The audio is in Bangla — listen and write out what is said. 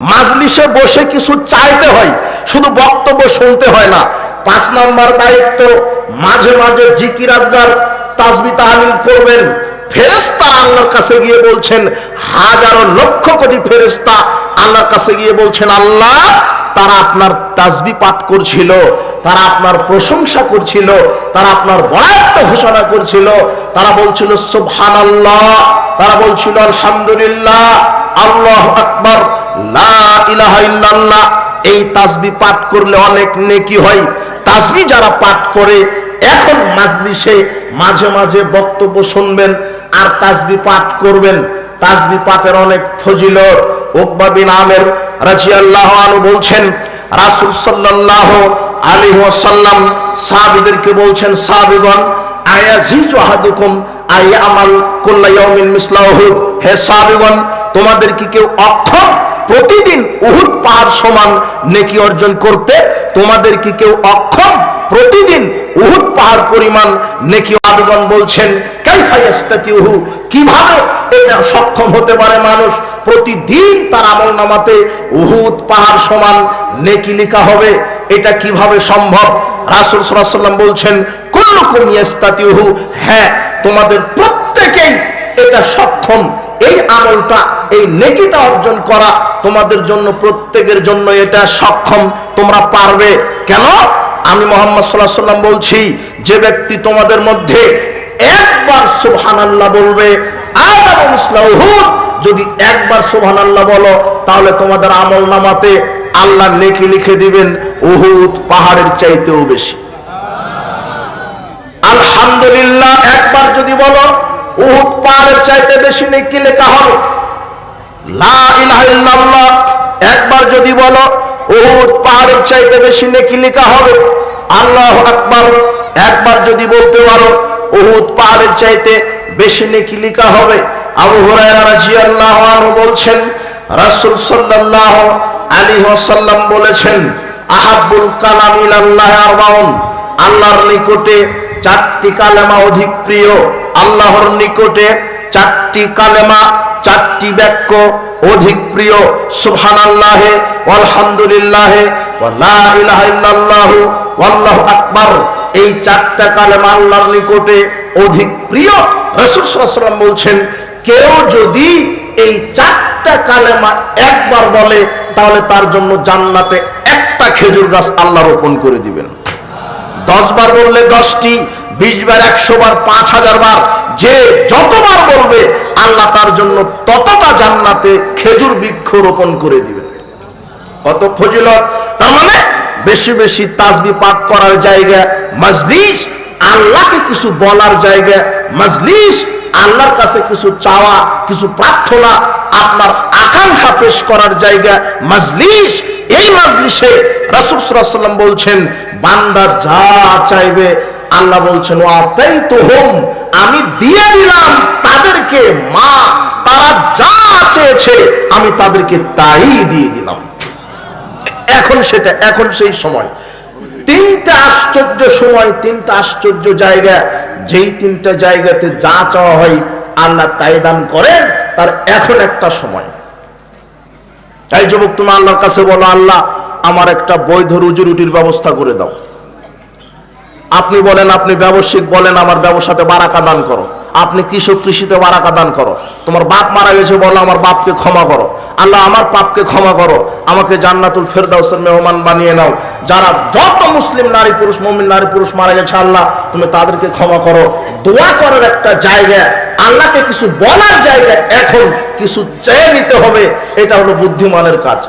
মাজলিসে বসে কিছু চাইতে হয়, শুধু বক্তব্য শুনতে হয় না। পাঁচ নাম্বার দায়িত্ব, মাঝে মাঝে জিকির আজগার তাসবি তাহলিল করবেন। ফেরেস্তা আল্লাহর কাছে গিয়ে বলছেন, হাজারো লক্ষ কোটি ফেরেস্তা আল্লাহর কাছে গিয়ে বলছেন, আল্লাহ, তারা আপনার তাজবি পাঠ করছিল, তারা আপনার প্রশংসা করছিল, তারা আপনার বরাত্ম ঘোষণা করছিল। তারা বলছিল, সুবহানাল্লাহ। তারা বলছিল, আলহামদুলিল্লাহ, আল্লাহ আকবার। ইলাহা এই তাসবি পাঠ করলে অনেক নেকি হয়। তাসবি যারা পাঠ করে, এখন মাজলিসে মাঝে মাঝে বক্তব্য শুনবেন আর তাসবি পাঠ করবেন। তাসবি পাঠের অনেক ফজিলত। উকবা বিন আমের রাজিয়াল্লাহু আনহু বলছেন, রাসূল সাল্লাল্লাহু আলাইহি ওয়াসাল্লাম সাহাবীদেরকে বলছেন, সাহাবীগণ, আয়াজিজু আহাদুকুম আয়ামাল কুল্লা ইয়াউমিন মিসলা উহুদ? হে সাহাবীগণ, তোমাদের কি কেউ অক্ষম প্রতিদিন উহুদ পাহাড় সমান নেকি অর্জন করতে তোমাদের কি কেউ অক্ষম? প্রতিদিন উহুদ পাহাড় পরিমাণ নেকি আবেদন বলছেন কাইফাইয়াস্তাতিউহু কীভাবে এটা সক্ষম হতে পারে মানুষ? প্রতিদিন তার আমল নামাতে উহুদ পাহাড় সমান নেকি লেখা হবে। এটা কীভাবে সম্ভব? রাসূল ওয়াসাল্লাম বলছেন, কুল্লুকুম ইয়াস্তাতিউহু? হ্যাঁ তোমাদের প্রত্যেকেই এটা সক্ষম এই আমলটা, এই নেকিটা অর্জন করা তোমাদের জন্য, প্রত্যেকের জন্য এটা সক্ষম। তোমরা পারবে। কেন? আমি মোহাম্মদ সাল্লাহ সাল্লাম বলছি, যে ব্যক্তি তোমাদের মধ্যে একবার সুবহানাল্লাহ বলবে আর ইসলাহুদ যদি একবার সুবহানাল্লাহ বলো, তাহলে তোমাদের আমল নামাতে আল্লাহ নেকি লিখে দিবেন, উহুদ পাহাড়ের চাইতেও বেশি। আলহামদুলিল্লাহ, একবার যদি বলো উহুদ পাহাড়ের চাইতে বেশি নেকি লেখা হবে। লা ইলাহা একবার যদি বলো, উহুদ পাহাড়ের চাইতে বেশি নেকি লেখা হবে। আল্লাহ আকবার, একবার যদি বলতে পারো, উহুদ পাহাড়ের চাইতে বেশি নেকি লেখা হবে। আবু হুরায়রা রাদিয়াল্লাহু আনহু বলছেন, রাসূল সাল্লাল্লাহু আলাইহি ওয়াসাল্লাম বলেছেন, আহাব্বুল কালাম ইলাল্লাহি আরবাউন, আল্লাহর নিকটে চারটি কালেমা অধিক প্রিয়। আল্লাহর নিকটে চারটি কালেমা, চারটি বাক্য অধিক প্রিয়। সুবহানাল্লাহ আলহামদুলিল্লাহ ওয়ালা ইলাহা ইল্লাল্লাহ, ওয়াল্লাহু আকবার। এই চারটা কালেমা আল্লাহর নিকটে অধিক প্রিয়। রাসূল ওয়াসাল্লাম বলছেন, কেউ যদি এই চারটা কালেমা একবার বলে, তাহলে তার জন্য জান্নাতে একটা খেজুর গাছ আল্লাহ রোপণ করে দিবেন। দশ বার বললে দশটি বিশ বার একশো বার পাঁচ হাজার বার যে যতবার বলবে, আল্লাহ তার জন্য ততটা জান্নাতে খেজুর বৃক্ষ রোপণ করে দিবে কত ফজিলত। তার মানে বেশি বেশি তাসবি পাঠ করার জায়গা মজলিস আল্লাহকে কিছু বলার জায়গা মজলিস আল্লাহর কাছে কিছু চাওয়া, কিছু প্রার্থনা, আপনার আকাঙ্ক্ষা পেশ করার জায়গা মজলিস এই মজলিসে রাসূল ওয়াসাল্লাম বলছেন বান্দা যা চাইবে, আল্লাহ বলছেন ওয়াতাই তো হোম আমি দিয়ে দিলাম তাদেরকে, মা, তারা যা চেয়েছে, আমি তাদেরকে তাই দিয়ে দিলাম। এখন সেটা, এখন সেই সময়। তিনটা আশ্চর্য সময়, তিনটা আশ্চর্য জায়গা। যেই তিনটা জায়গাতে যা চাওয়া হয়, আল্লাহ তাই দান করেন, তার এখন একটা সময়। তাই যুবক, তুমি আল্লাহর কাছে বলো, আল্লাহ আমার একটা বৈধ রুজি রুটির ব্যবস্থা করে দাও। আপনি বলেন, আপনি ব্যবসায়িক বলেন, আমার ব্যবসাতে বারাকা দান করো। আপনি কৃষক কৃষিতে বারাকা দান করো। তোমার বাপ মারা গেছে বলো, আমার বাপকে ক্ষমা করো। আল্লাহ আমার পাপকে ক্ষমা করো। আমাকে জান্নাতুল ফেরদাউসের মেহমান বানিয়ে নাও। যারা যত মুসলিম নারী পুরুষ, মমিন নারী পুরুষ মারা গেছে, আল্লাহ, তুমি তাদেরকে ক্ষমা করো। দোয়া করার একটা জায়গা, আল্লাহকে কিছু বলার জায়গা এখন কিছু চেয়ে নিতে হবে। এটা হলো বুদ্ধিমানের কাজ।